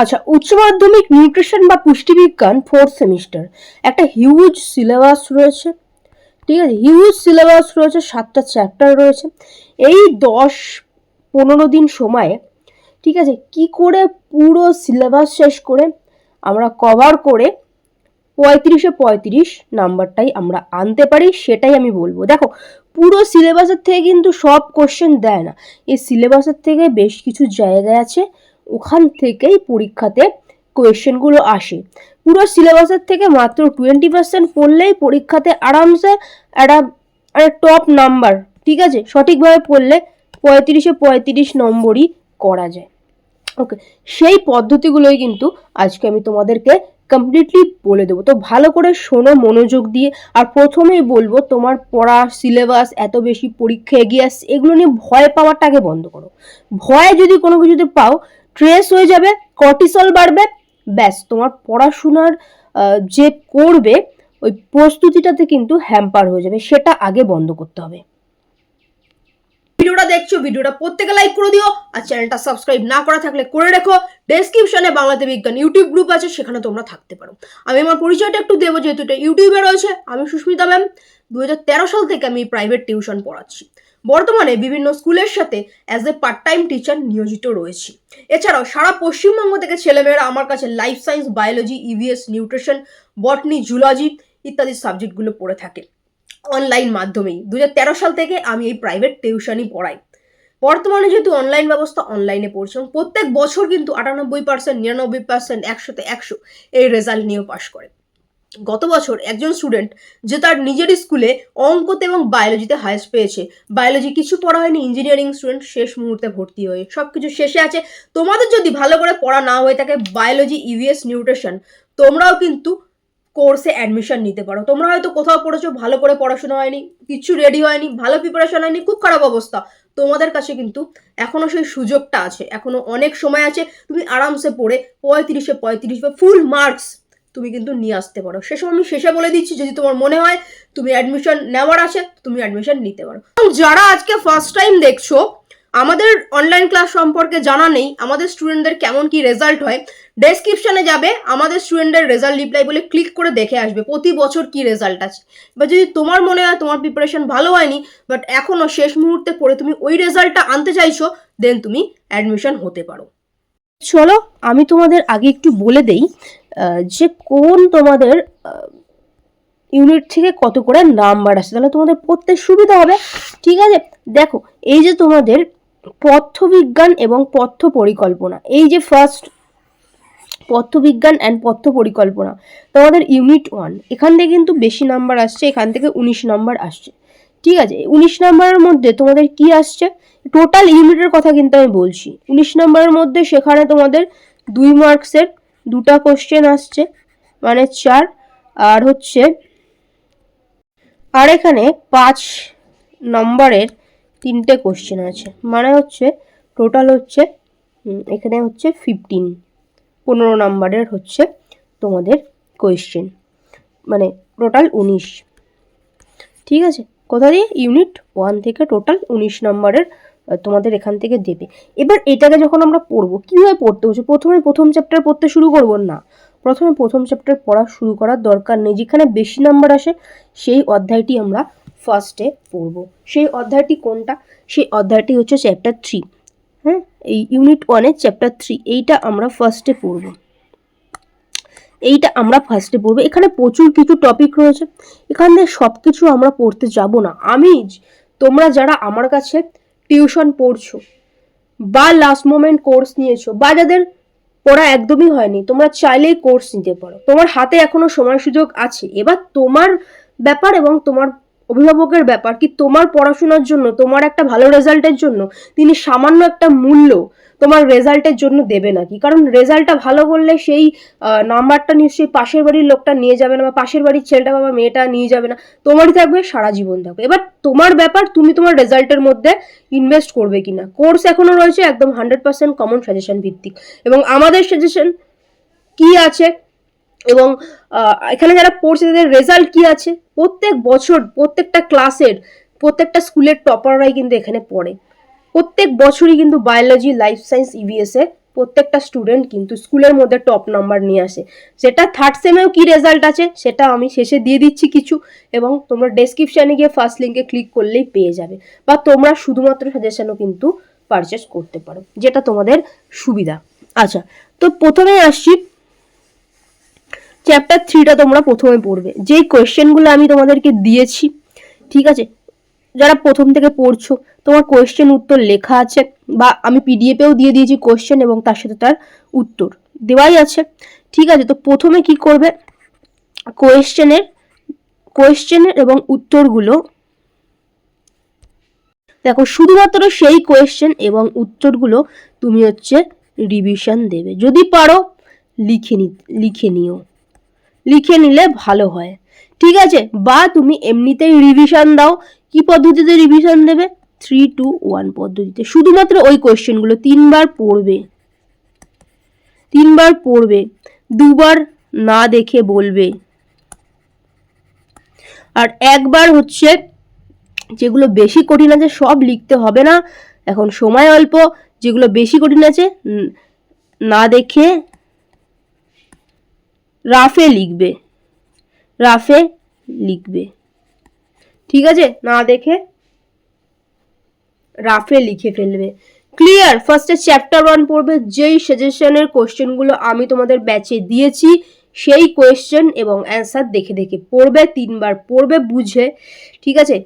আচ্ছা উচ্চ মাধ্যমিক নিউট্রিশন বা পুষ্টিবিজ্ঞান ফোর্থ সেমিস্টার একটা হিউজ সিলেবাস রয়েছে, ঠিক আছে? হিউজ সিলেবাস রয়েছে, সাতটা চ্যাপ্টার রয়েছে। এই দশ পনেরো দিন সময়ে, ঠিক আছে, কি করে পুরো সিলেবাস শেষ করে আমরা কভার করে পঁয়ত্রিশে পঁয়ত্রিশ নাম্বারটাই আমরা আনতে পারি, সেটাই আমি বলব। দেখো, পুরো সিলেবাসের থেকে কিন্তু সব কোশ্চেন দেয় না। এই সিলেবাসের থেকে বেশ কিছু জায়গায় আছে। ওখান থেকেই পরীক্ষাতে কোয়েশ্চেনগুলো আসে। পুরো সিলেবাসের থেকে মাত্র টোয়েন্টি পার্সেন্ট পড়লেই পরীক্ষাতে আরামসে একটা একটা টপ নাম্বার ঠিক আছে? সঠিকভাবে পড়লে পঁয়ত্রিশে পঁয়ত্রিশ নম্বরই করা যায়। ওকে সেই পদ্ধতিগুলোই কিন্তু আজকে আমি তোমাদেরকে কমপ্লিটলি বলে দেবো। তো ভালো করে শোনো মনোযোগ দিয়ে, আর প্রথমেই বলব তোমার পড়া সিলেবাস, এত বেশি পরীক্ষা এগিয়ে আসছে, এগুলো নিয়ে ভয় পাওয়াটাকে বন্ধ করো। ভয় যদি কোনো কিছুতে পাও ট্রেস হয়ে যাবে কর্টিসল বাড়বে, ব্যাস তোমার পড়াশোনার যে করবে, ওই প্রস্তুতিটাতে কিন্তু হ্যাম্পার হয়ে যাবে, সেটা আগে বন্ধ করতে হবে। ভিডিওটা দেখছ, ভিডিওটা প্রত্যেকে লাইক করে দিও, আর চ্যানেলটা সাবস্ক্রাইব না করা থাকলে করে রেখো। ডেসক্রিপশনে বাংলাতে বিজ্ঞান ইউটিউব গ্রুপ আছে, সেখানে তোমরা থাকতে পারো। আমি আমার পরিচয়টা একটু দেবো, যেহেতু এটা ইউটিউবে রয়েছে। আমি সুস্মিতা ম্যাম দু হাজার তেরো সাল থেকে আমি প্রাইভেট টিউশন পড়াচ্ছি। বর্তমানে বিভিন্ন স্কুলের সাথে as a part time teacher নিয়োজিত রয়েছি। এছাড়াও সারা পশ্চিমবঙ্গ থেকে ছেলেমেয়েরা আমার কাছে life science biology EVS nutrition botany zoology ইত্যাদি সাবজেক্টগুলো পড়ে থাকে অনলাইন মাধ্যমেই। দু হাজার তেরো সাল থেকে আমি এই প্রাইভেট টিউশনই পড়াই। বর্তমানে যেহেতু অনলাইন ব্যবস্থা অনলাইনে পড়ছে প্রত্যেক বছর কিন্তু আটানব্বই পার্সেন্ট নিরানব্বই পার্সেন্ট একশোতে একশো এই রেজাল্ট নিয়েও পাশ করে। গত বছর একজন স্টুডেন্ট যে তার নিজের স্কুলে অঙ্কতে এবং বায়োলজিতে হায়েস্ট পেয়েছে। বায়োলজি কিছু পড়া হয়নি ইঞ্জিনিয়ারিং স্টুডেন্ট শেষ মুহূর্তে ভর্তি হয়ে। সব কিছু শেষে আছে। তোমাদের যদি ভালো করে পড়া না হয়ে থাকে বায়োলজি ইভিএস নিউট্রিশন তোমরাও কিন্তু কোর্সে অ্যাডমিশন নিতে পারো। তোমরা হয়তো কোথাও পড়েছো, ভালো করে পড়াশোনা হয়নি, কিছু রেডি হয়নি, ভালো প্রিপারেশন হয়নি, খুব খারাপ অবস্থা। তোমাদের কাছে কিন্তু এখনও সেই সুযোগটা আছে। এখনও অনেক সময় আছে, তুমি আরামসে পড়ে পঁয়ত্রিশে পঁয়ত্রিশ বা ফুল মার্কস তুমি কিন্তু নিয়ে আসতে পারো। সেসব আমি শেষে বলে দিচ্ছি, যদি তোমার মনে হয় তুমি অ্যাডমিশন নেওয়ার আছে, তুমি অ্যাডমিশন নিতে পারো। যারা আজকে ফার্স্ট টাইম দেখছ, আমাদের অনলাইন ক্লাস সম্পর্কে জানা নেই, আমাদের স্টুডেন্টদের কেমন কি রেজাল্ট হয় ডেসক্রিপশনে যাবে, আমাদের স্টুডেন্টের রেজাল্ট রিপ্লাই বলে ক্লিক করে দেখে আসবে প্রতি বছর কি রেজাল্ট আছে। এবার যদি তোমার মনে হয় তোমার প্রিপারেশন ভালো হয়নি বাট এখনও শেষ মুহূর্তে পড়ে তুমি ওই রেজাল্টটা আনতে চাইছো দেন তুমি অ্যাডমিশন হতে পারো। চলো, আমি তোমাদের আগে একটু বলে দেই যে কোন তোমাদের ইউনিট থেকে কত করে নাম্বার আসে। তাহলে তোমাদের পড়তে সুবিধা হবে। ঠিক আছে? দেখো, এই যে তোমাদের পথ্যবিজ্ঞান এবং পথ্য পরিকল্পনা, এই যে ফার্স্ট পথ্যবিজ্ঞান অ্যান্ড পথ্য পরিকল্পনা, তোমাদের ইউনিট ওয়ান এখান থেকে কিন্তু বেশি নাম্বার আসছে, এখান থেকে উনিশ নাম্বার আসছে। ঠিক আছে? উনিশ নাম্বারের মধ্যে তোমাদের কি আসছে? টোটাল ইউনিটের কথা কিন্তু আমি বলছি। উনিশ নাম্বারের মধ্যে সেখানে তোমাদের দুই মার্কসের দুটা কোশ্চেন আসছে মানে চার, আর হচ্ছে, আর এখানে পাঁচ নম্বরের তিনটে কোশ্চেন আছে। মানে হচ্ছে টোটাল হচ্ছে এখানে হচ্ছে ফিফটিন পনেরো নম্বরের হচ্ছে তোমাদের কোয়েশ্চেন মানে টোটাল উনিশ। ঠিক আছে? কোথা দিয়ে ইউনিট ওয়ান থেকে টোটাল উনিশ নম্বরের তোমাদের এখান থেকে দেবে। এবার এটাকে যখন আমরা পড়ব, কীভাবে পড়তে হচ্ছে প্রথমে প্রথম চ্যাপ্টার পড়তে শুরু করব না। প্রথমে প্রথম চ্যাপ্টার পড়া শুরু করার দরকার নেই। যেখানে বেশি নাম্বার আসে, সেই অধ্যায়টি আমরা ফার্স্টে পড়ব। সেই অধ্যায়টি কোনটা? সেই অধ্যায়টি হচ্ছে চ্যাপ্টার থ্রি হ্যাঁ এই ইউনিট ওয়ানের চ্যাপ্টার থ্রি এইটা আমরা ফার্স্টে পড়ব। এইটা আমরা ফার্স্টে পড়ব। এখানে প্রচুর কিছু টপিক রয়েছে। এখান সব কিছু আমরা পড়তে যাব না। আমি, তোমরা যারা আমার কাছে টিউশন পড়ছো, বা লাস্ট মোমেন্ট কোর্স নিয়েছো, বা যাদের পড়া একদমই হয়নি, তোমরা চাইলেই কোর্স নিতে পারো। তোমার হাতে এখনও সময় সুযোগ আছে। এবার তোমার ব্যাপার এবং তোমার অভিভাবকের ব্যাপার কি তোমার পড়াশোনার জন্য, তোমার একটা ভালো রেজাল্টের জন্য তিনি সামান্য একটা মূল্য তোমার রেজাল্টের জন্য দেবে নাকি? কারণ রেজাল্টটা ভালো করলে সেই নাম্বারটা নিশ্চয়ই পাশের বাড়ির লোকটা নিয়ে যাবে না বা পাশের বাড়ির ছেলেটা বা মেয়েটা নিয়ে যাবে না, তোমারই থাকবে, সারা জীবন থাকবে। এবার তোমার ব্যাপার, তুমি তোমার রেজাল্টের মধ্যে ইনভেস্ট করবে কি না কোর্স এখনও রয়েছে একদম হান্ড্রেড পার্সেন্ট কমন সাজেশন ভিত্তিক। এবং আমাদের সাজেশন কি আছে? এবং এখানে যারা পড়ছে তাদের রেজাল্ট কি আছে? প্রত্যেক বছর, প্রত্যেকটা ক্লাসের প্রত্যেকটা স্কুলের টপাররাই কিন্তু এখানে পড়ে। প্রত্যেক বছরই কিন্তু বায়োলজি লাইফ সায়েন্স ইভিএস প্রত্যেকটা স্টুডেন্ট কিন্তু স্কুলের মধ্যে টপ নাম্বার নিয়ে আসে। সেটা থার্ড সেমেও কি রেজাল্ট আছে, সেটা আমি শেষে দিয়ে দিচ্ছি কিছু এবং তোমরা ডেসক্রিপশানে গিয়ে ফার্স্ট লিঙ্কে ক্লিক করলেই পেয়ে যাবে বা তোমরা শুধুমাত্র সাজেশনও কিন্তু পারচেস করতে পারো, যেটা তোমাদের সুবিধা। আচ্ছা তো প্রথমে আসছি চ্যাপ্টার থ্রিটা তোমরা প্রথমে পড়বে। যেই কোয়েশ্চেনগুলো আমি তোমাদেরকে দিয়েছি, ঠিক আছে? যারা প্রথম থেকে পড়ছো, তোমার কোয়েশ্চেন উত্তর লেখা আছে, বা আমি পিডিএফেও দিয়ে দিয়েছি কোয়েশ্চেন এবং তার সাথে তার উত্তর দেওয়াই আছে, ঠিক আছে? তো প্রথমে কি করবে? কোয়েশ্চেনের কোয়েশ্চেনের এবং উত্তরগুলো, দেখো, শুধুমাত্র সেই কোয়েশ্চেন এবং উত্তরগুলো তুমি হচ্ছে রিভিশন দেবে। যদি পারো, লিখে নি, লিখে নিও। লিখে নিলে ভালো হয়। ঠিক আছে, বা তুমি এমনিতেই রিভিশন দাও। কি পদ্ধতিতে রিভিশন দেবে? থ্রি টু ওয়ান পদ্ধতিতে। শুধুমাত্র ওই কোয়েশ্চেনগুলো তিনবার পড়বে। তিনবার পড়বে। দুবার না দেখে বলবে। আর একবার হচ্ছে যেগুলো বেশি কঠিন আছে সব লিখতে হবে না। এখন সময় অল্প। যেগুলো বেশি কঠিন আছে না দেখে রাফে লিখবে। রাফে লিখবে। ঠিক আছে? না দেখে রাফে লিখে ফেলবে। ক্লিয়ার ফার্স্টে চ্যাপ্টার ওয়ান পড়বে। যেই সাজেশনের কোশ্চেনগুলো আমি তোমাদের ব্যাচে দিয়েছি, সেই কোয়েশ্চেন এবং অ্যান্সার দেখে দেখে পড়বে, তিনবার পড়বে, বুঝে। ঠিক আছে?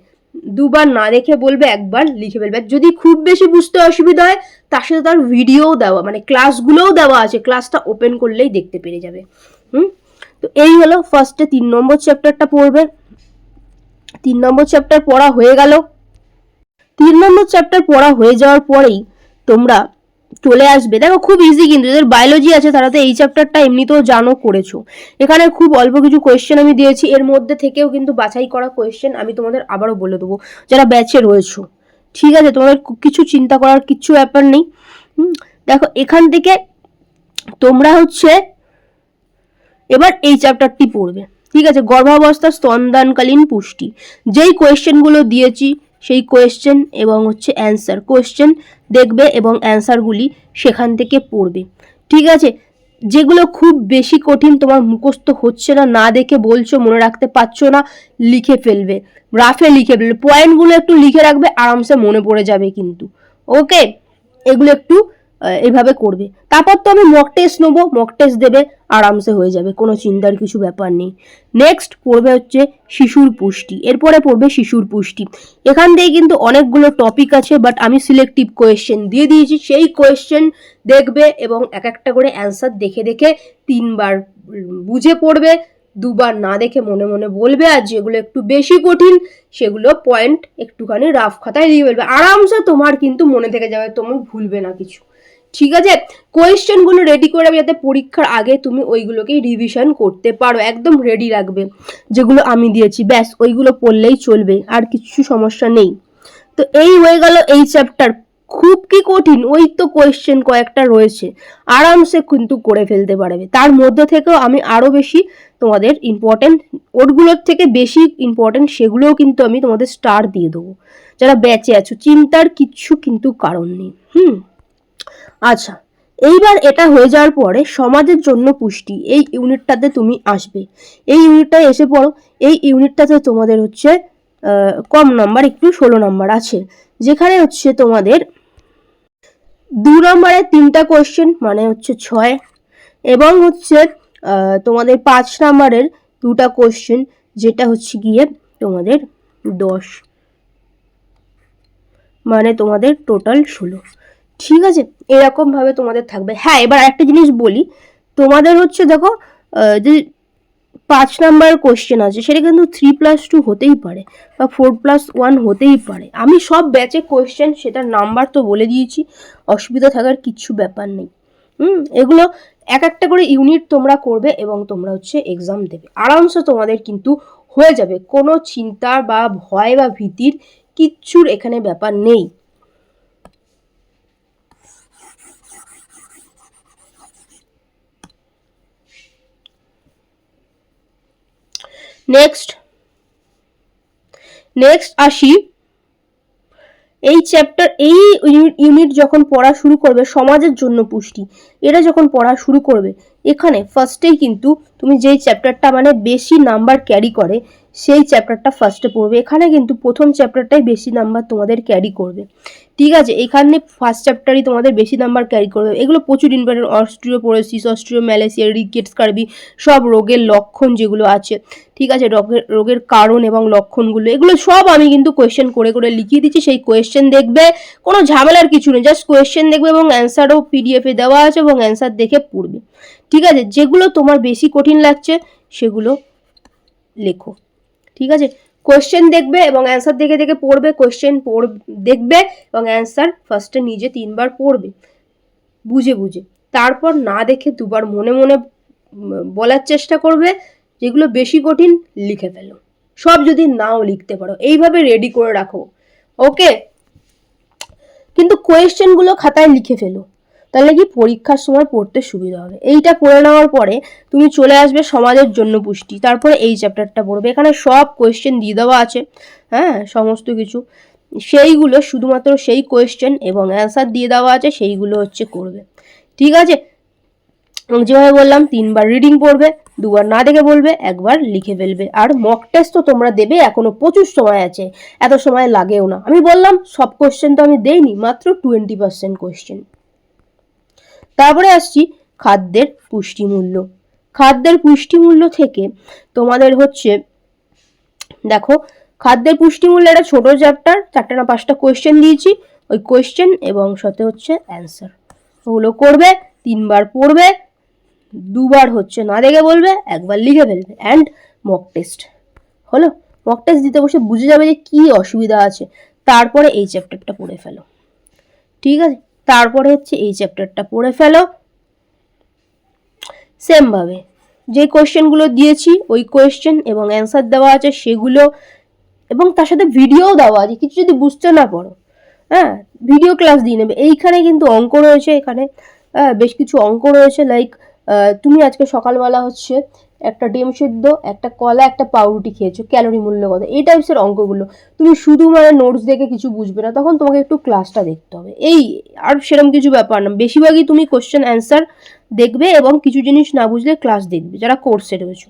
দুবার না দেখে বলবে, একবার লিখে ফেলবে। যদি খুব বেশি বুঝতে অসুবিধা হয়, তার সাথে তার ভিডিওও দেওয়া মানে ক্লাসগুলোও দেওয়া আছে। ক্লাসটা ওপেন করলেই দেখতে পেরে যাবে। হুম? তো এই হলো ফার্স্টে তিন নম্বর চ্যাপ্টারটা পড়বে। তিন নম্বর চ্যাপ্টার পড়া হয়ে গেল। তিন নম্বর চ্যাপ্টার পড়া হয়ে যাওয়ার পরেই তোমরা চলে আসবে। দেখো, খুব ইজি কিন্তু যাদের বায়োলজি আছে, তারা তো এই চ্যাপ্টারটা এমনিতেও জানো, করেছ। এখানে খুব অল্প কিছু কোয়েশ্চেন আমি দিয়েছি, এর মধ্যে থেকেও কিন্তু বাছাই করা কোয়েশ্চেন আমি তোমাদের আবারও বলে দেবো, যারা ব্যাচে রয়েছো। ঠিক আছে, তোমাদের কিছু চিন্তা করার কিচ্ছু ব্যাপার নেই। দেখো, এখান থেকে তোমরা হচ্ছে এবার এই চ্যাপ্টারটি পড়বে। ঠিক আছে? গর্ভাবস্থা স্তনদানকালীন পুষ্টি। যেই কোয়েশ্চেনগুলো দিয়েছি, সেই কোয়েশ্চেন এবং হচ্ছে অ্যান্সার কোয়েশ্চেন দেখবে এবং অ্যান্সারগুলি সেখান থেকে পড়বে। ঠিক আছে? যেগুলো খুব বেশি কঠিন, তোমার মুখস্থ হচ্ছে না না দেখে বলছো, মনে রাখতে পারছ না, লিখে ফেলবে। রাফে লিখে ফেলবে। পয়েন্টগুলো একটু লিখে রাখবে, আরামসে মনে পড়ে যাবে কিন্তু। ওকে এগুলো একটু এইভাবে করবে। তারপর তো আমি মক টেস্ট নেব মক টেস্ট দেবে, আরামসে হয়ে যাবে, কোনো চিন্তার কিছু ব্যাপার নেই। নেক্সট পড়বে হচ্ছে শিশুর পুষ্টি, এরপরে পড়বে শিশুর পুষ্টি। এখান থেকে কিন্তু অনেকগুলো টপিক আছে বাট আমি সিলেক্টিভ কোয়েশ্চেন দিয়ে দিয়েছি। সেই কোয়েশ্চেন দেখবে এবং এক একটা করে অ্যান্সার দেখে দেখে তিনবার বুঝে পড়বে, দুবার না দেখে মনে মনে বলবে, আর যেগুলো একটু বেশি কঠিন, সেগুলো পয়েন্ট একটুখানি রাফ খাতায় দিয়ে ফেলবে। আরামসে তোমার কিন্তু মনে থেকে যাবে, তুমি ভুলবে না কিছু। ঠিক আছে? কোয়েশ্চেনগুলো রেডি করে রাখবে যাতে পরীক্ষার আগে তুমি ওইগুলোকেই রিভিশন করতে পারো, একদম রেডি রাখবে। যেগুলো আমি দিয়েছি, ব্যাস, ওইগুলো পড়লেই চলবে, আর কিছু সমস্যা নেই। তো এই হয়ে গেল এই চ্যাপ্টার খুব কি কঠিন, ওই তো কোয়েশ্চেন কয়েকটা রয়েছে। আরামসে কিন্তু করে ফেলতে পারবে। তার মধ্যে থেকেও আমি আরও বেশি তোমাদের ইম্পর্টেন্ট ওরগুলোর থেকে বেশি ইম্পর্টেন্ট সেগুলোও কিন্তু আমি তোমাদের স্টার দিয়ে দেবো। যারা বেঁচে আছো, চিন্তার কিচ্ছু কিন্তু কারণ নেই। হুম? আচ্ছা এইবার এটা হয়ে যাওয়ার পরে সমাজের জন্য পুষ্টি, এই ইউনিটটাতে তুমি আসবে। এই ইউনিটটায় এসে পড়ো, এই ইউনিটটাতে তোমাদের হচ্ছে কম নাম্বার, একটু ষোলো নাম্বার আছে, যেখানে হচ্ছে তোমাদের দু নম্বরে তিনটা কোয়েশ্চেন মানে হচ্ছে ছয়, এবং হচ্ছে তোমাদের পাঁচ নাম্বারের দুটা কোয়েশ্চেন যেটা হচ্ছে গিয়ে তোমাদের দশ মানে তোমাদের টোটাল ষোলো। ঠিক আছে, এরকম ভাবে তোমাদের থাকবে। হ্যাঁ এবার একটা জিনিস বলি। তোমাদের হচ্ছে দেখো যে পাঁচ নাম্বার কোশ্চেন আছে, সেটা কিন্তু থ্রি প্লাস টু হতেই পারে বা ফোর প্লাস ওয়ান হতেই পারে। আমি সব ব্যাচে কোশ্চেন সেটার নাম্বার তো বলে দিয়েছি, অসুবিধা থাকার কিচ্ছু ব্যাপার নেই। হুম, এগুলো এক একটা করে ইউনিট তোমরা করবে এবং তোমরা হচ্ছে এক্সাম দেবে। আরামসে তোমাদের কিন্তু হয়ে যাবে, কোনো চিন্তা বা ভয় বা ভীতির কিচ্ছুর এখানে ব্যাপার নেই। নেক্সট। নেক্সট আসি। এই চ্যাপ্টার এই ইউনিট যখন পড়া শুরু করবে সমাজের জন্য পুষ্টি এরা যখন পড়া শুরু করবে, এখানে ফার্স্টেই কিন্তু তুমি যেই চ্যাপ্টারটা মানে বেশি নাম্বার ক্যারি করে, সেই চ্যাপ্টারটা ফার্স্টে পড়বে। এখানে কিন্তু প্রথম চ্যাপ্টারটাই বেশি নাম্বার তোমাদের ক্যারি করবে। ঠিক আছে, এখানে ফার্স্ট চ্যাপ্টারই তোমাদের বেশি নাম্বার ক্যারি করবে এগুলো প্রচুর ইম্পর্টেন্ট অস্ট্রিওপোরোসিস অস্ট্রিও ম্যালেসিয়া রিকেটস কার্বি সব রোগের লক্ষণ যেগুলো আছে। ঠিক আছে, রোগের রোগের কারণ এবং লক্ষণগুলো, এগুলো সব আমি কিন্তু কোয়েশ্চেন করে করে লিখিয়ে দিচ্ছি। সেই কোয়েশ্চেন দেখবে, কোনো ঝামেলার কিছু নেই। জাস্ট কোয়েশ্চেন দেখবে এবং অ্যান্সারও পিডিএফে দেওয়া আছে এবং অ্যান্সার দেখে পড়বে। ঠিক আছে, যেগুলো তোমার বেশি কঠিন লাগছে, সেগুলো লেখো। ঠিক আছে কোয়েশ্চেন দেখবে এবং অ্যান্সার দেখে দেখে পড়বে কোয়েশ্চেন পড়, দেখবে এবং অ্যান্সার ফার্স্টে নিজে তিনবার পড়বে। বুঝে বুঝে। তারপর না দেখে দুবার মনে মনে বলার চেষ্টা করবে, যেগুলো বেশি কঠিন লিখে ফেলো। সব যদি নাও লিখতে পারো, এইভাবে রেডি করে রাখো। ওকে কিন্তু কোয়েশ্চেনগুলো খাতায় লিখে ফেলো। তাহলে কি পরীক্ষার সময় পড়তে সুবিধা হবে। এইটা পড়ে নেওয়ার পরে তুমি চলে আসবে সমাজের জন্য পুষ্টি। তারপরে এই চ্যাপ্টারটা পড়বে। এখানে সব কোয়েশ্চেন দিয়ে দেওয়া আছে। হ্যাঁ সমস্ত কিছু। সেইগুলো শুধুমাত্র সেই কোয়েশ্চেন এবং অ্যান্সার দিয়ে দেওয়া আছে। সেইগুলো হচ্ছে করবে। ঠিক আছে? যেভাবে বললাম, তিনবার রিডিং পড়বে, দুবার না দেখে বলবে, একবার লিখে ফেলবে। আর মক টেস্ট তো তোমরা দেবে, এখনও প্রচুর সময় আছে। এত সময় লাগেও না। আমি বললাম, সব কোয়েশ্চেন তো আমি দেইনি, মাত্র টোয়েন্টি পার্সেন্ট কোয়েশ্চেন তারপরে আসছি খাদ্যের পুষ্টিমূল্য। খাদ্যের পুষ্টিমূল্য থেকে তোমাদের হচ্ছে, দেখো, খাদ্যের পুষ্টিমূল্য একটা ছোট চ্যাপ্টার চারটে না পাঁচটা কোয়েশ্চেন দিয়েছি। ওই কোয়েশ্চেন এবং সাথে হচ্ছে অ্যান্সার ওগুলো করবে, তিনবার পড়বে, দুবার হচ্ছে না দেখে বলবে, একবার লিখে ফেলবে। অ্যান্ড মক টেস্ট হলো? মক টেস্ট দিতে বসে বুঝে যাবে যে কী অসুবিধা আছে। তারপরে এই চ্যাপ্টারটা পড়ে ফেলো। ঠিক আছে? তারপরে হচ্ছে এই চ্যাপ্টারটা পড়ে ফেলো। সেমভাবে যে কোয়েশ্চেনগুলো দিয়েছি, ওই কোয়েশ্চেন এবং অ্যান্সার দেওয়া আছে সেগুলো এবং তার সাথে ভিডিওও দেওয়া আছে। কিছু যদি বুঝতে না পারো হ্যাঁ ভিডিও ক্লাস দিয়ে নেবে। এইখানে কিন্তু অঙ্ক রয়েছে, এখানে হ্যাঁ বেশ কিছু অঙ্ক রয়েছে। লাইক তুমি আজকে সকালবেলা হচ্ছে একটা ডিম সিদ্ধ, একটা কলা, একটা পাউরুটি খেয়েছো, ক্যালোরি মূল্য কত? এই টাইপসের অঙ্কগুলো। তুমি শুধু মানে নোটস দেখে কিছু বুঝবে না, তখন তোমাকে একটু ক্লাসটা দেখতে হবে। এই আর সেরকম কিছু ব্যাপার না। বেশিরভাগই তুমি কোশ্চেন অ্যান্সার দেখবে এবং কিছু জিনিস না বুঝলে ক্লাস দেখবে, যারা কোর্সে রয়েছে।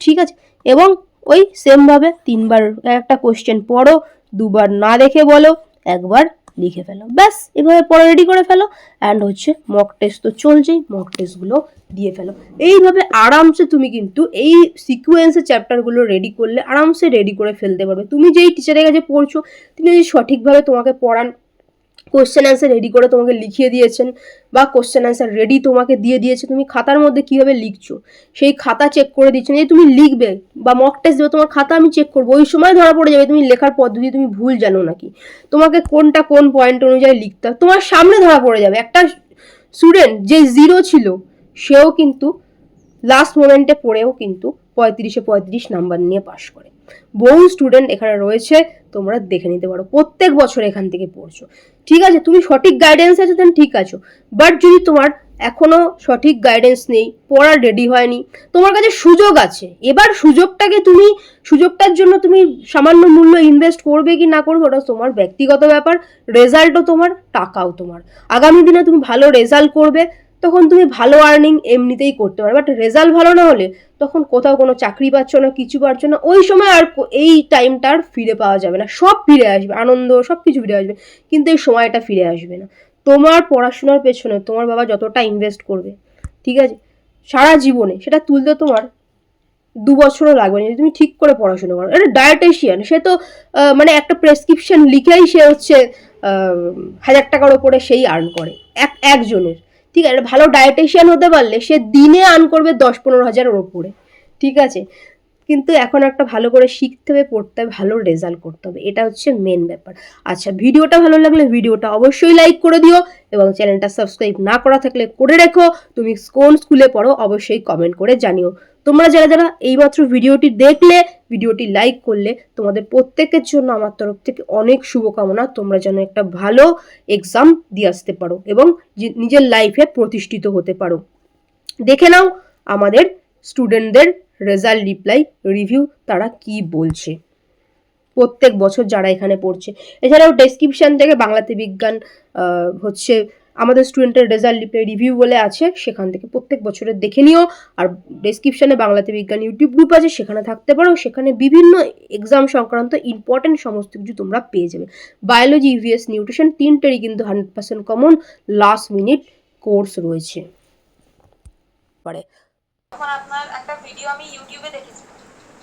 ঠিক আছে? এবং ওই সেমভাবে তিনবার একটা কোশ্চেন পড়ো, দুবার না দেখে বলো, একবার লিখে ফেলো। ব্যাস, এভাবে পড়া রেডি করে ফেলো। অ্যান্ড হচ্ছে মক টেস্ট তো চলছেই মক টেস্টগুলো দিয়ে ফেলো। এইভাবে আরামসে তুমি কিন্তু এই সিকুয়েন্সের চ্যাপ্টারগুলো রেডি করলে আরামসে রেডি করে ফেলতে পারবে। তুমি যেই টিচারের কাছে পড়ছো, তিনি যদি সঠিকভাবে তোমাকে পড়ান কোশ্চেন অ্যান্সার রেডি করে তোমাকে লিখিয়ে দিয়েছেন বা কোশ্চেন অ্যান্সার রেডি তোমাকে দিয়ে দিয়েছে। তুমি খাতার মধ্যে কীভাবে লিখছো? সেই খাতা চেক করে দিচ্ছেন। যে তুমি লিখবে বা মক টেস্ট দেবে, তোমার খাতা আমি চেক করব। ওই সময় ধরা পড়ে যাবে, তুমি লেখার পদ্ধতি তুমি ভুল জানো নাকি? তোমাকে কোনটা কোন পয়েন্ট অনুযায়ী লিখতে তোমার সামনে ধরা পড়ে যাবে। একটা স্টুডেন্ট যে জিরো ছিল, সেও কিন্তু লাস্ট মোমেন্টে পড়েও কিন্তু পঁয়ত্রিশে পঁয়ত্রিশ নাম্বার নিয়ে পাশ করে। বহু স্টুডেন্ট এখানে রয়েছে, তোমরা দেখে নিতে পারো। প্রত্যেক বছর এখান থেকে পড়ছো। ঠিক আছে, তুমি সঠিক গাইডেন্স আছে দেন ঠিক আছো। বাট যদি তোমার এখনও সঠিক গাইডেন্স নেই পড়ার রেডি হয়নি, তোমার কাছে সুযোগ আছে, এবার সুযোগটাকে তুমি, সুযোগটার জন্য তুমি সামান্য মূল্য ইনভেস্ট করবে কি না করবে, ওটা তোমার ব্যক্তিগত ব্যাপার রেজাল্টও তোমার, টাকাও তোমার। আগামী দিনে তুমি ভালো রেজাল্ট করবে তখন তুমি ভালো আর্নিং এমনিতেই করতে পারো বাট রেজাল্ট ভালো না হলে তখন কোথাও কোনো চাকরি পাচ্ছ না, কিছু পাচ্ছ না, ওই সময় আর এই টাইমটা আর ফিরে পাওয়া যাবে না। সব ফিরে আসবে, আনন্দ সব কিছু ফিরে আসবে, কিন্তু এই সময়টা ফিরে আসবে না। তোমার পড়াশোনার পেছনে তোমার বাবা যতটা ইনভেস্ট করবে, ঠিক আছে? সারা জীবনে সেটা তুলতে তোমার দু বছরও লাগবে না। তুমি ঠিক করে পড়াশোনা করো, এটা ডায়েটেশিয়ান সে তো মানে একটা প্রেসক্রিপশন লিখেই সে হচ্ছে হাজার টাকার ওপরে সেই আর্ন করে, এক একজনের। ঠিক আছে, ভালো ডায়েটিশিয়ান হতে পারলে সে দিনে আর্ন করবে দশ পনেরো হাজারের ওপরে, ঠিক আছে? কিন্তু এখন একটা ভালো করে শিখতে হবে, পড়তে হবে, ভালো রেজাল্ট করতে হবে। এটা হচ্ছে মেন ব্যাপার। আচ্ছা ভিডিওটা ভালো লাগলে ভিডিওটা অবশ্যই লাইক করে দিও এবং চ্যানেলটা সাবস্ক্রাইব না করা থাকলে করে রেখো। তুমি কোন স্কুলে পড়ো অবশ্যই কমেন্ট করে জানিও। তোমরা যারা যারা এইমাত্র ভিডিওটি দেখলে, ভিডিওটি লাইক করলে, তোমাদের প্রত্যেকের জন্য আমার তরফ থেকে অনেক শুভকামনা। তোমরা যেন একটা ভালো এক্সাম দিয়ে আসতে পারো এবং নিজের লাইফে প্রতিষ্ঠিত হতে পারো। দেখে নাও আমাদের স্টুডেন্টদের রেজাল্ট রিপ্লাই রিভিউ তারা কি বলছে? প্রত্যেক বছর যারা এখানে পড়ছে। এছাড়াও ডেসক্রিপশন থেকে বাংলাতে বিজ্ঞান হচ্ছে আমাদের স্টুডেন্টের রেজাল্ট রিভিউ বলে আছে, সেখান থেকে প্রত্যেক বছরের দেখে নিও। আর ডেসক্রিপশানে বাংলাতে বিজ্ঞান ইউটিউব গ্রুপ আছে, সেখানে থাকতে পারো। সেখানে বিভিন্ন এক্সাম সংক্রান্ত ইম্পর্টেন্ট সমস্ত কিছু তোমরা পেয়ে যাবে। বায়োলজি ইভিএস নিউট্রিশন তিনটেরই কিন্তু hundred percent common last minute course রয়েছে। পারে তখন আপনার একটা ভিডিও আমি ইউটিউবে দেখেছি।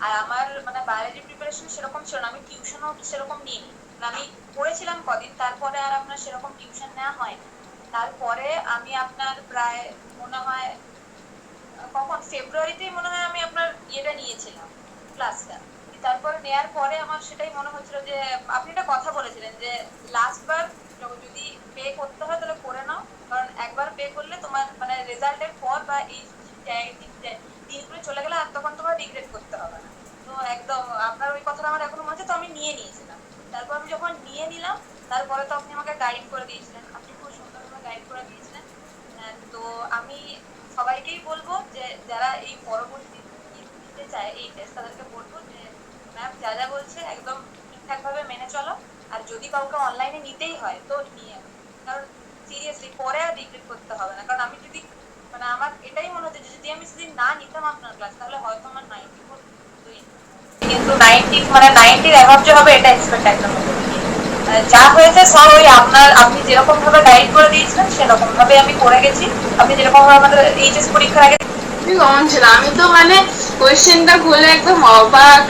আর আমার মানে বায়োলজি প্রিপারেশন সেরকম ছিল না, আমি টিউশনও সেরকম নিইনি। মানে আমি পড়েছিলাম কদিন, তারপরে আর আপনার সেরকম টিউশন নেওয়া হয় তারপরে আমি আপনার প্রায় মনে হয়, কখন? ফেব্রুয়ারিতেই মনে হয় আমি আপনার ইয়েটা নিয়েছিলাম ক্লাসটা তারপরে নেয়ার পরে আমার সেটাই মনে হচ্ছিল যে, আপনি একটা কথা বলেছিলেন যে লাস্ট বার যদি পে করতে হয় তাহলে করে নাও। কারণ একবার পে করলে তোমার মানে রেজাল্টের পর বা এই দিনগুলো চলে গেলে আর তখন তোমার রিগ্রেট করতে হবে না। তো একদম আপনার ওই কথাটা আমার এখনও মনে আছে, তো আমি নিয়ে নিয়েছিলাম। তারপর আমি যখন নিয়ে নিলাম, তারপরে তো আপনি আমাকে গাইড করে দিয়েছিলেন। আপনি খুব সুন্দরভাবে গাইড করে দিয়েছিলেন। তো আমি সবাইকেই বলব যে, যারা এই পরবর্তী দিতে চায়, এই টেস্ট তাদেরকে বলব যে ম্যাম যা যা বলছে একদম ঠিকঠাকভাবে মেনে চলো। আর যদি কাউকে অনলাইনে নিতেই হয়, তো নিয়ে কারণ সিরিয়াসলি পরে আর রিগ্রেট করতে হবে না। কারণ আমি যদি মানে আমার এটাই মনে হচ্ছে যদি আমি সেদিন না নিতাম আপনার ক্লাস তাহলে হয়তো আমার নাইনটি ফোর কিন্তু নাইনটি মানে নাইনটির অ্যাভাব যে হবে এটা এক্সপেক্ট একদম যা হয়েছে সব ওই আপনার, আপনি যেরকম ভাবে গাইড করে দিয়েছিলেন সেরকম ভাবে আমি করে গেছি। আপনি যেরকম ভাবে আমাদের এইচএস পরীক্ষার আগে কমন ছিল আমি তো মানে কোয়েশ্চেনটা খুলে একদম অবাক।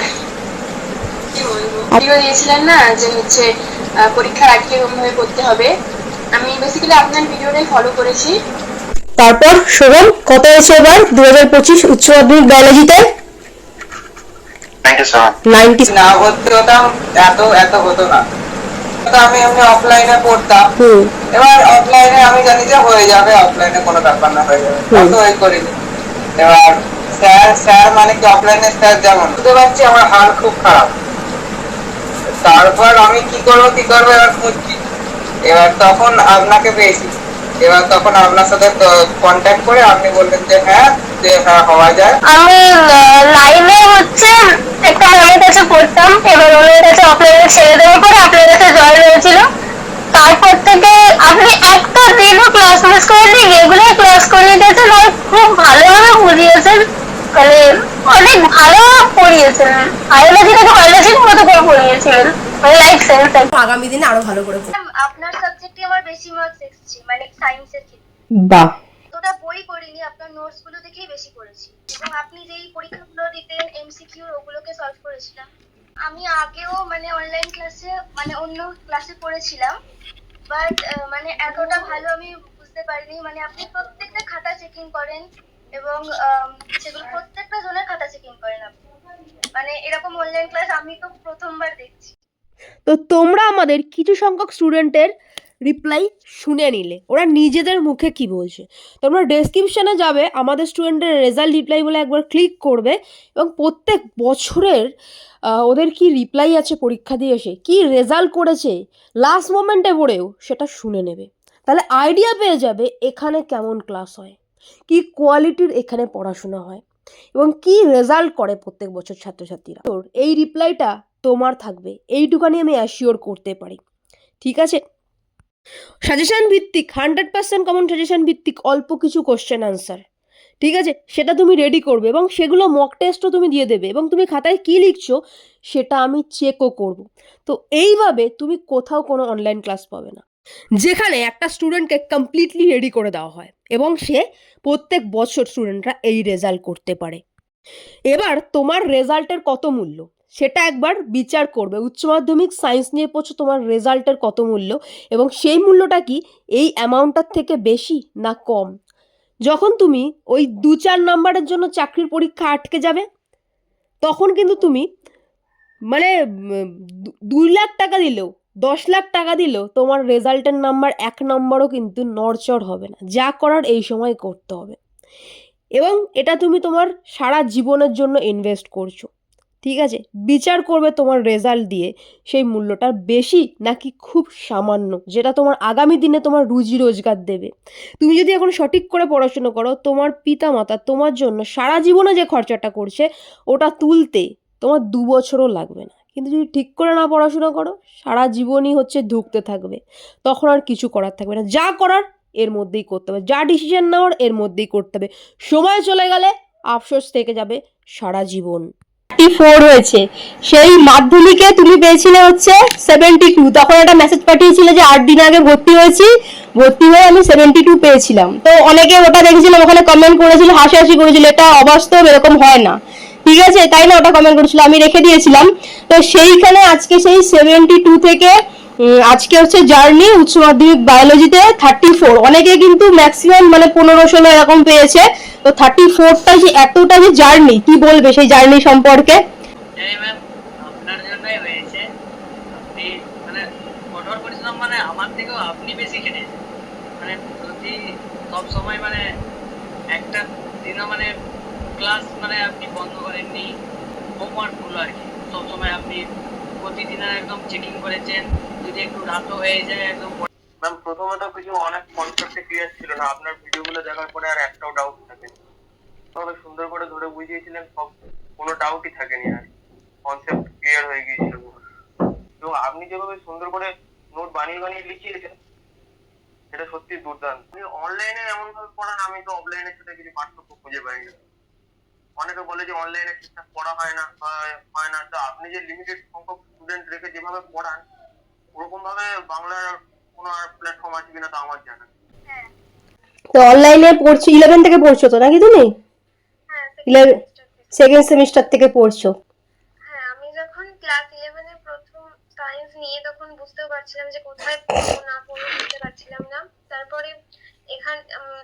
কি বলব? দিয়েছিলেন না যে হচ্ছে পরীক্ষার আগে কীরকম ভাবে করতে হবে? আমি বেসিক্যালি আপনার ভিডিওটাই ফলো করেছি। তারপর শোভন কত হয়েছে এবার? দু হাজার পঁচিশ উচ্চ মাধ্যমিক বায়োলজিতে নাইনটি না ভর্তি হতাম এত এত হতো না। আমি এমনি অফলাইনে পড়তাম। এবার অফলাইনে আমি জানি যে হয়ে যাবে অফলাইনে কোনো ব্যাপার না হয়ে যাবে। অত ওই করিনি। এবার স্যার স্যার মানে কি অফলাইনে স্যার যেমন বুঝতে পারছি আমার হাল খুব খারাপ। তারপর আমি কি করব কি করব এবার খুঁজছি। এবার তখন আপনাকে পেয়েছি। এবার তখন আপনার সাথে কন্ট্যাক্ট করে আপনি বললেন যে হ্যাঁ যে হ্যাঁ হওয়া যায়। আমি লাইভে হচ্ছে একটা মেয়ের কাছে পড়তাম এবার ওনার কাছে অফলাইনে ছেড়ে দেওয়ার পরে আপনার কাছে জয়েন হয়েছিল। তারপর থেকে আপনি একটা দিনও ক্লাস মিস করেননি রেগুলার ক্লাস করে দিয়েছেন আর খুব ভালোভাবে বুঝিয়েছেন। মানে অনেক ভালো পড়িয়েছেন। বায়োলজিটাকে বায়োলজির মতো করে পড়িয়েছিলেন মানে লাইক সেন্স আগামী দিনে আরও ভালো করে আপনার সাবজেক্টে আমার বেশি মার্কস মানে সায়েন্সের ক্ষেত্রে। বাহ। তোটা বই পড়িনি আপনার নোটসগুলো দেখেই বেশি পড়েছি। এবং আপনি যেই পরীক্ষাগুলো দিতেন এমসিকিউ ওগুলোকে সলভ করেছিলাম। আমি আগেও মানে অনলাইন ক্লাসে মানে অন্য ক্লাসে পড়েছিলাম। বাট মানে এতটা ভালো আমি বুঝতে পারিনি। মানে আপনি প্রত্যেকটা খাতা চেকিং করেন এবং সেগুলো প্রত্যেকটা জনের খাতা চেকিং করেন আপনি। মানে এরকম অনলাইন ক্লাস আমি তো প্রথমবার দেখছি। তো তোমরা আমাদের কিছু সংখ্যক স্টুডেন্টের রিপ্লাই শুনে নিলে। ওরা নিজেদের মুখে কি বলছে? তোমরা ডেসক্রিপশনে যাবে, আমাদের স্টুডেন্টের রেজাল্ট রিপ্লাই বলে একবার ক্লিক করবে এবং প্রত্যেক বছরের ওদের কি রিপ্লাই আছে পরীক্ষা দিয়ে এসে, কি রেজাল্ট করেছে লাস্ট মোমেন্টে পড়েও সেটা শুনে নেবে। তাহলে আইডিয়া পেয়ে যাবে এখানে কেমন ক্লাস হয়, কি কোয়ালিটির এখানে পড়াশোনা হয় এবং কি রেজাল্ট করে প্রত্যেক বছর ছাত্রছাত্রীরা। তোর এই রিপ্লাইটা তোমার থাকবে এইটুখানি আমি অ্যাসিওর করতে পারি। ঠিক আছে? সাজেশন ভিত্তিক হান্ড্রেড পার্সেন্ট কমন সাজেশন ভিত্তিক অল্প কিছু কোশ্চেন আনসার ঠিক আছে? সেটা তুমি রেডি করবে এবং সেগুলো মক টেস্টও তুমি দিয়ে দেবে এবং তুমি খাতায় কী লিখছো সেটা আমি চেকও করব। তো এইভাবে তুমি কোথাও কোনো অনলাইন ক্লাস পাবে না। যেখানে একটা স্টুডেন্টকে কমপ্লিটলি রেডি করে দেওয়া হয় এবং সে প্রত্যেক বছর স্টুডেন্টরা এই রেজাল্ট করতে পারে। এবার তোমার রেজাল্টের কত মূল্য? সেটা একবার বিচার করবে। উচ্চ মাধ্যমিক সায়েন্স নিয়ে পড়ছো, তোমার রেজাল্টের কত মূল্য? এবং সেই মূল্যটা কি? এই অ্যামাউন্টটার থেকে বেশি না কম? যখন তুমি ওই দু চার নাম্বারের জন্য চাকরির পরীক্ষা আটকে যাবে, তখন কিন্তু তুমি মানে দুই লাখ টাকা দিলেও, দশ লাখ টাকা দিলেও তোমার রেজাল্টের নাম্বার এক নম্বরও কিন্তু নড়চড় হবে না। যা করার এই সময় করতে হবে। এবং এটা তুমি তোমার সারা জীবনের জন্য ইনভেস্ট করছ। ঠিক আছে? বিচার করবে তোমার রেজাল্ট দিয়ে। সেই মূল্যটা বেশি নাকি খুব সামান্য, যেটা তোমার আগামী দিনে তোমার রুজি রোজগার দেবে। তুমি যদি এখন সঠিক করে পড়াশুনো করো, তোমার পিতামাতা তোমার জন্য সারা জীবনে যে খরচাটা করছে, ওটা তুলতে তোমার দু বছরও লাগবে না। কিন্তু যদি ঠিক করে না পড়াশোনা করো, সারা জীবনই হচ্ছে ধুকতে থাকবে। তখন আর কিছু করার থাকবে না। যা করার এর মধ্যেই করতে হবে। যা ডিসিশন নেওয়ার এর মধ্যেই করতে হবে। সময় চলে গেলে আফসোস থেকে যাবে সারা জীবন। ফোর হয়েছে। সেই মাধ্যমিকে তুমি পেয়েছিলে হচ্ছে সেভেন্টি টু তখন একটা মেসেজ পাঠিয়েছিলে যে আট দিন আগে ভর্তি হয়েছি। ভর্তি হয়ে আমি সেভেন্টি টু পেয়েছিলাম। তো অনেকে ওটা দেখেছিলাম, ওখানে কমেন্ট করেছিল, হাসাহাসি করেছিল, এটা অবাস্তব, এরকম হয় না। ঠিক আছে? তাই না? ওটা কমেন্ট করেছিল, আমি রেখে দিয়েছিলাম। তো সেইখানে আজকে সেই সেভেন্টি টু থেকে আজকে হচ্ছে জার্নি, উচ্চ মাধ্যমিক বায়োলজিতে থার্টি ফোর অনেকে কিন্তু ম্যাক্সিমাম মানে পনেরো ষোলো এরকম পেয়েছে। তো থার্টি ফোরটা যে এতটা যে জার্নি, কি বলবে সেই জার্নি সম্পর্কে? মানে মানে মানে সব মানে একটা দিনও মানে ক্লাস মানে আপনি বন্ধ করেননি আর কি সবসময় আপনি একদম চেকিং করেছেন যদি একটু রাতও হয়ে যায়, একদম ম্যাম প্রথমত কিছু অনেক কনসেপ্টে ক্লিয়ার ছিল না। আপনার ভিডিওগুলো দেখার পরে আর একটাও ডাউট থাকে। তবে সুন্দর করে ধরে বুঝিয়েছিলেন, সব কোনো ডাউটই থাকেনি আর। কনসেপ্ট ক্লিয়ার হয়ে গিয়েছিল। এবং আপনি যেভাবে সুন্দর করে নোট বানিয়ে বানিয়ে লিখিয়েছেন, সেটা সত্যি দুর্দান্ত। আপনি অনলাইনে এমন ভাবে পড়ান, আমি তো অফলাইনের সাথে কিছু পার্থক্য খুঁজে পাই না। অনেকে বলে যে অনলাইনে ঠিকঠাক পড়া হয় না হয় না। তো আপনি যে লিমিটেড সংখ্যক স্টুডেন্ট রেখে যেভাবে পড়ান ওরকম ভাবে বাংলার কোনো আর প্ল্যাটফর্ম আছে কিনা তো আমার জানা হ্যাঁ। তো অনলাইনে পড়ছো ইলেভেন থেকে পড়ছো তো নাকি তুমি? হ্যাঁ ইলেভেন সেকেন্ড সেমিস্টার থেকে। পড়ছো। হ্যাঁ আমি যখন ক্লাস ইলেভেনে প্রথম সায়েন্স নিয়ে তখন বুঝতেও পারছিলাম যে কোথায় পড়ব না পড়ব বুঝতে পারছিলাম না। তারপরে এখান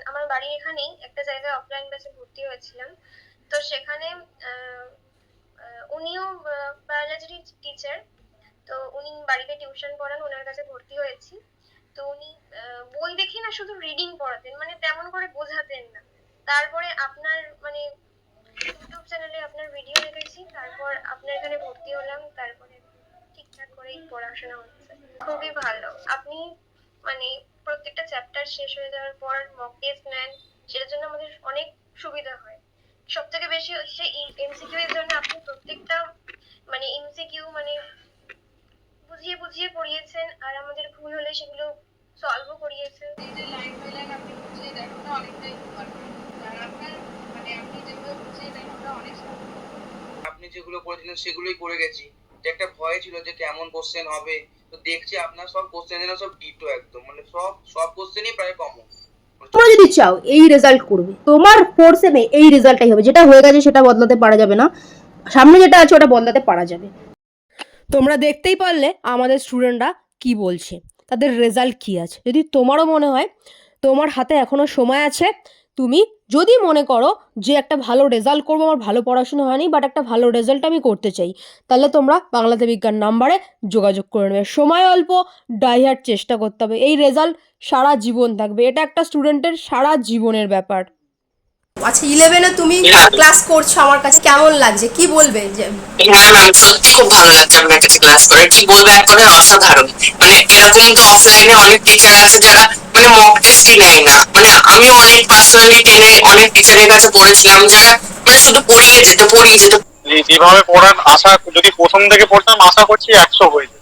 আমার বাড়ির এখানেই একটা জায়গায় অফলাইন ব্যাচে ভর্তি হয়েছিলাম। তো সেখানে উনিও বায়োলজির টিচার তো উনি বাড়িতে টিউশন পড়ান, ওনার কাছে ভর্তি হয়েছি। তো উনি বই দেখে না শুধু রিডিং পড়াতেন মানে তেমন করে বোঝাতেন না। তারপরে আপনার মানে ইউটিউব চ্যানেলে আপনার ভিডিও দেখেছি, তারপর আপনার এখানে ভর্তি হলাম, তারপরে ঠিকঠাক করেই পড়াশোনা হচ্ছে। খুবই ভালো। আপনি মানে প্রত্যেকটা চ্যাপ্টার শেষ হয়ে যাওয়ার পর মক টেস্ট নেন, সেটার জন্য আমাদের অনেক সুবিধা হয়। সব থেকে বেশি হচ্ছে এমসিকিউ এর জন্য আপনি প্রত্যেকটা মানে এমসিকিউ মানে বুঝিয়ে বুঝিয়ে পড়িয়েছেন আর আমাদের ভুল হলে সেগুলো সলভও করিয়েছেন নিজের লাইন বাই লাইন আপনি বুঝিয়ে দেন ওটা অনেকটাই উপকার করে। আর আপনার মানে আপনি যেগুলো বুঝিয়ে দেন ওটা অনেক সহজ। আপনি যেগুলো করেছিলেন সেগুলোই করে গেছি। যে একটা ভয় ছিল যে কেমন কোশ্চেন হবে। তো দেখছি আপনার সব কোশ্চেন যেন সব ডিটো একদম। মানে সব সব কোশ্চেনই প্রায় কমন তোমরা যদি চাও এই রেজাল্ট করবে। তোমার ফোর সেমে এই রেজাল্টটাই হবে। যেটা হয়ে গেছে সেটা বদলাতে পারা যাবে না। সামনে যেটা আছে ওটা বদলাতে পারা যাবে। তোমরা দেখতেই পারলে আমাদের স্টুডেন্টরা কি বলছে, তাদের রেজাল্ট কি আছে। যদি তোমারও মনে হয়, তোমার হাতে এখনও সময় আছে, তুমি যদি মনে করো যে একটা ভালো রেজাল্ট করব, আমার ভালো পড়াশোনা হয়নি বাট একটা ভালো রেজাল্ট আমি করতে চাই, তাহলে তোমরা বাংলাতে বিজ্ঞান নাম্বারে যোগাযোগ করে নেবে। সময় অল্প ডাইহার্ট চেষ্টা করতে হবে। এই রেজাল্ট সারা জীবন থাকবে। এটা একটা স্টুডেন্টের সারা জীবনের ব্যাপার। আচ্ছা ইলেভেনে তুমি ক্লাস করছ আমার কাছে? কেমন লাগছে? কি বলবে? যে হ্যাঁ ম্যাম সত্যি খুব ভালো লাগছে আপনার কাছে ক্লাস করে। কি বলব এক কথায় অসাধারণ। মানে এরকম তো অফলাইনে অনেক টিচার আছে যারা মানে মক টেস্টই নেয় না। মানে আমিও অনেক পার্সোনালি টেনে অনেক টিচারের কাছে পড়েছিলাম যারা মানে শুধু পড়িয়ে যেত পড়িয়ে যেত যেভাবে পড়ান আশা যদি প্রথম থেকে পড়তাম আশা করছি একশো হয়ে যেত